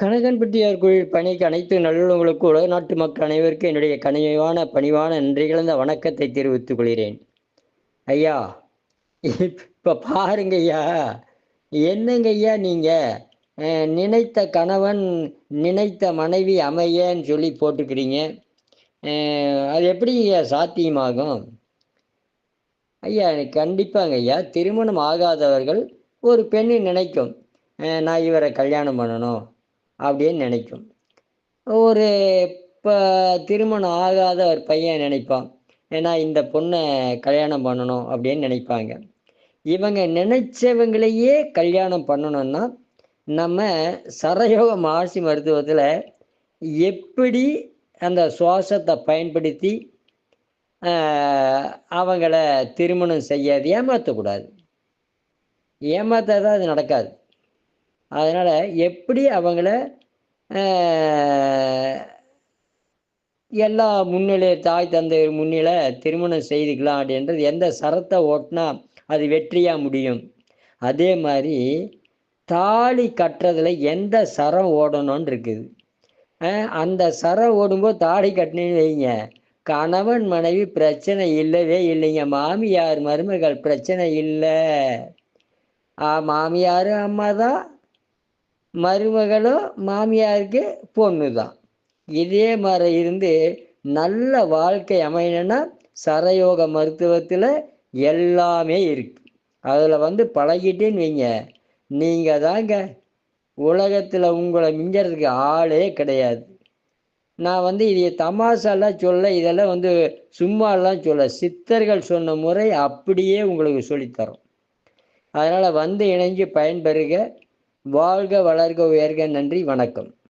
கனகன்பட்டியார் கோயில் பணிக்கு அனைத்து நல்லுள்ளவங்களுக்கு உலக நாட்டு மக்கள் அனைவருக்கும் என்னுடைய கனிவான பணிவான நன்றி கலந்த வணக்கத்தை தெரிவித்துக் கொள்கிறேன். ஐயா இப்போ பாருங்க ஐயா என்னங்க ஐயா நீங்கள் நினைத்த கணவன் நினைத்த மனைவி அமையன்னு சொல்லி போட்டுக்கிறீங்க அது எப்படி ஐயா சாத்தியமாகும்? ஐயா எனக்கு கண்டிப்பாங்க ஐயா திருமணம் ஆகாதவர்கள் ஒரு பெண்ணை நினைக்கும். நான் இவரை கல்யாணம் பண்ணணும். அப்படின்னு நினைக்கும். ஒரு இப்போ திருமணம் ஆகாத ஒரு பையன் நினைப்பான். ஏன்னா இந்த பொண்ணை கல்யாணம் பண்ணணும் அப்படின்னு நினைப்பாங்க. இவங்க நினைச்சவங்களையே கல்யாணம் பண்ணணும்னா நம்ம சரயோக மாசி மருத்துவத்தில் எப்படி அந்த சுவாசத்தை பயன்படுத்தி அவங்கள திருமணம் செய்யாது ஏமாற்றக்கூடாது ஏமாத்தாதான் அது நடக்காது. அதனால் எப்படி அவங்கள எல்லா முன்னிலை தாய் தந்தை முன்னிலை திருமணம் செய்துக்கலாம் அப்படின்றது எந்த சரத்தை ஓட்டினா அது வெற்றியாக முடியும். அதே மாதிரி தாலி கட்டுறதுல எந்த சரம் ஓடணும்னு இருக்குது. அந்த சரம் ஓடும்போது தாலி கட்டினேன்னு வைங்க. கணவன் மனைவி பிரச்சனை இல்லவே இல்லைங்க. மாமியார் மருமகள் பிரச்சனை இல்லை. மாமியார் அம்மா தான் மருமகளும் மாமியாருக்கு பொண்ணு தான் இதே மாதிரி இருந்து நல்ல வாழ்க்கை அமையணும்னா சரயோக மருத்துவத்தில் எல்லாமே இருக்கு. அதில் வந்து பழகிட்டேன்னு வைங்க. நீங்கள் தாங்க உலகத்தில் உங்களை மிஞ்சறதுக்கு ஆளே கிடையாது. நான் வந்து இதை தமாஷாலாம் சொல்ல இதெல்லாம் வந்து சும்மாலாம் சொல்ல சித்தர்கள் சொன்ன முறை அப்படியே உங்களுக்கு சொல்லித்தரோம். அதனால் வந்து இணைஞ்சு பயன்பெறுக. வாழ்க வளர்க உயர்க நன்றி வணக்கம்